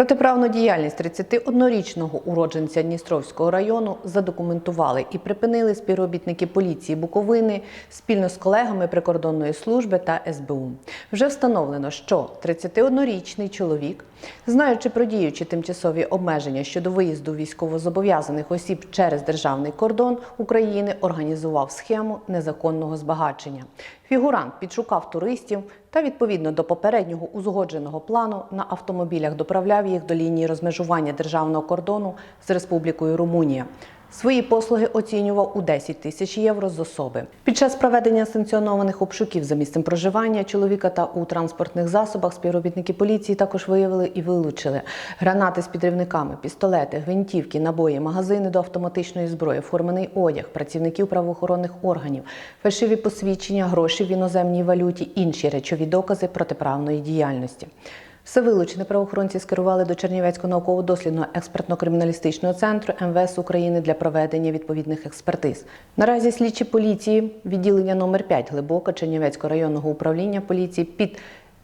Протиправну діяльність 31-річного уродженця Дністровського району задокументували і припинили співробітники поліції Буковини спільно з колегами прикордонної служби та СБУ. Вже встановлено, що 31-річний чоловік, знаючи про діючі тимчасові обмеження щодо виїзду військовозобов'язаних осіб через державний кордон України, організував схему незаконного збагачення. Фігурант підшукав туристів та відповідно до попереднього узгодженого плану на автомобілях доправляв їх до лінії розмежування державного кордону з Республікою Румунія. Свої послуги оцінював у 10 тисяч євро з особи. Під час проведення санкціонованих обшуків за місцем проживання чоловіка та у транспортних засобах співробітники поліції також виявили і вилучили гранати з підривниками, пістолети, гвинтівки, набої, магазини до автоматичної зброї, формений одяг, працівників правоохоронних органів, фальшиві посвідчення, гроші в іноземній валюті, інші речові докази протиправної діяльності. Все вилучене правоохоронці скерували до Чернівецького науково-дослідного експертно-криміналістичного центру МВС України для проведення відповідних експертиз. Наразі слідчі поліції відділення номер 5 Глибока Чернівецького районного управління поліції під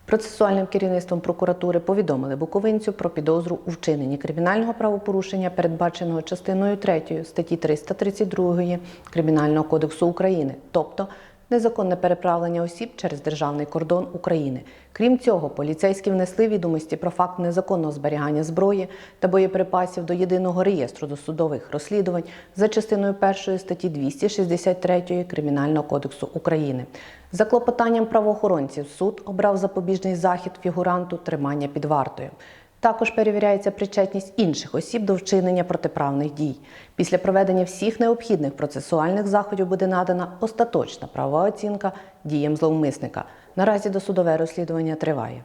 процесуальним керівництвом прокуратури повідомили буковинцю про підозру у вчиненні кримінального правопорушення, передбаченого частиною 3 статті 332 Кримінального кодексу України, тобто незаконне переправлення осіб через державний кордон України. Крім цього, поліцейські внесли відомості про факт незаконного зберігання зброї та боєприпасів до єдиного реєстру досудових розслідувань за частиною 1 статті 263 Кримінального кодексу України. За клопотанням правоохоронців суд обрав запобіжний захід фігуранту тримання під вартою. Також перевіряється причетність інших осіб до вчинення протиправних дій. Після проведення всіх необхідних процесуальних заходів буде надана остаточна правова оцінка діям зловмисника. Наразі досудове розслідування триває.